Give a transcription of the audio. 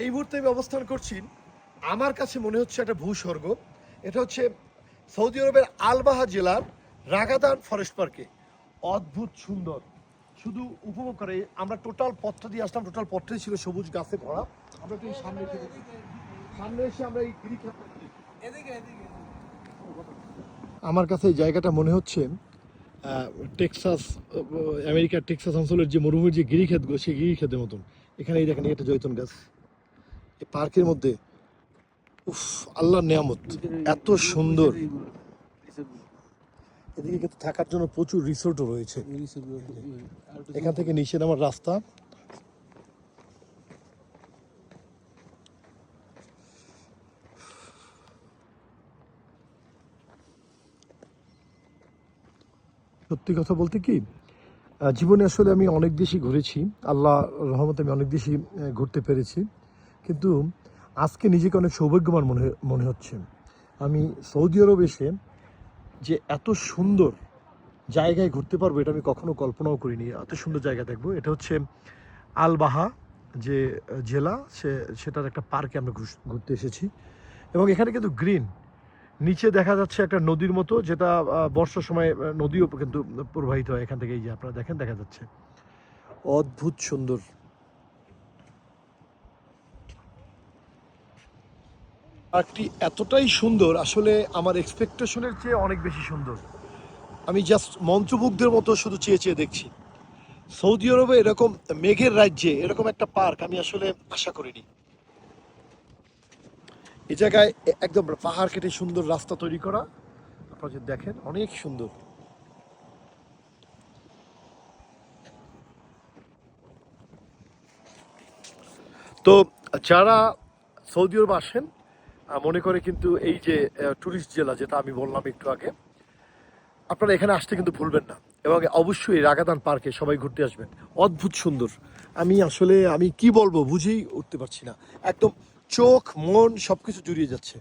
এই মুহূর্তে আমি অবস্থান করছি আমার কাছে মনে হচ্ছে একটা ভূস্বর্গ। এটা হচ্ছে সৌদি আরবের আলবাহা জেলার রাগাদান ফরেস্ট পার্কে। অদ্ভুত সুন্দর। শুধু উপভোগ করে আমরা টোটাল পথটা দিয়ে আসলাম টোটাল পথটাই ছিল সবুজ গাছে ভরা। আমরা এই সামনে এসে সামনে এসে আমরা এই গিরি আমার কাছে এই জায়গাটা মনে হচ্ছে টেক্সাস আমেরিকার টেক্সাস অঞ্চলের যে মরুভূমির যে গিরিক্ষেতগুলো সেই গিরিক্ষেতের মতন। এখানে এই দেখেন এটা জৈতন গাছ। এই পার্কের মধ্যে, উফ, আল্লাহর নিয়ামত, এত সুন্দর। এদিকে কিন্তু থাকার জন্য প্রচুর রিসোর্টও রয়েছে। এখান থেকে নিচে নামার রাস্তা। সত্যি কথা বলতে কি জীবনে আসলে আমি অনেক দেশই ঘুরেছি। আল্লাহ রহমতে আমি অনেক দেশই ঘুরতে পেরেছি। কিন্তু আজকে নিজেকে অনেক সৌভাগ্যবান মনে মনে হচ্ছে। আমি সৌদি আরব এসে যে এত সুন্দর জায়গায় ঘুরতে পারব এটা আমি কখনো কল্পনাও করিনি। এত সুন্দর জায়গা দেখব। এটা হচ্ছে আলবাহা যে জেলা, সে, সেটার একটা পার্কে আমরা ঘুরতে এসেছি। এবং এখানে কিন্তু গ্রিন। নিচে দেখা যাচ্ছে একটা নদীর মতো, যেটা বর্ষার সময় নদীও কিন্তু প্রবাহিত হয়। এখান থেকে এই যে আপনারা দেখেন, দেখা যাচ্ছে। অদ্ভুত সুন্দর। পার্কটি এতটাই সুন্দর, আসলে আমার এক্সপেকটেশনের চেয়ে অনেক বেশি সুন্দর। আমি জাস্ট মন্ত্রমুগ্ধের মতো শুধু চেয়ে চেয়ে দেখছি। সৌদি আরবে এরকম মেঘের রাজ্যে এরকম একটা পার্ক আমি আসলে আশা করিনি। এই জায়গায় একদম পাহাড় কেটে সুন্দর রাস্তা তৈরি করা, আপনারা যদি দেখেন অনেক সুন্দর। তো যারা সৌদি আরব আসেন মনে করে কিন্তু এই যে টুরিস্ট জেলা যেটা আমি বললাম একটু আগে, আপনারা এখানে আসতে কিন্তু ভুলবেন না। এবং অবশ্যই রাগাদান পার্কে সবাই ঘুরতে আসবেন। অদ্ভুত সুন্দর। আমি আসলে, আমি কি বলব বুঝেই উঠতে পারছি না। একদম চোখ, মন সব কিছু জুড়িয়ে যাচ্ছে।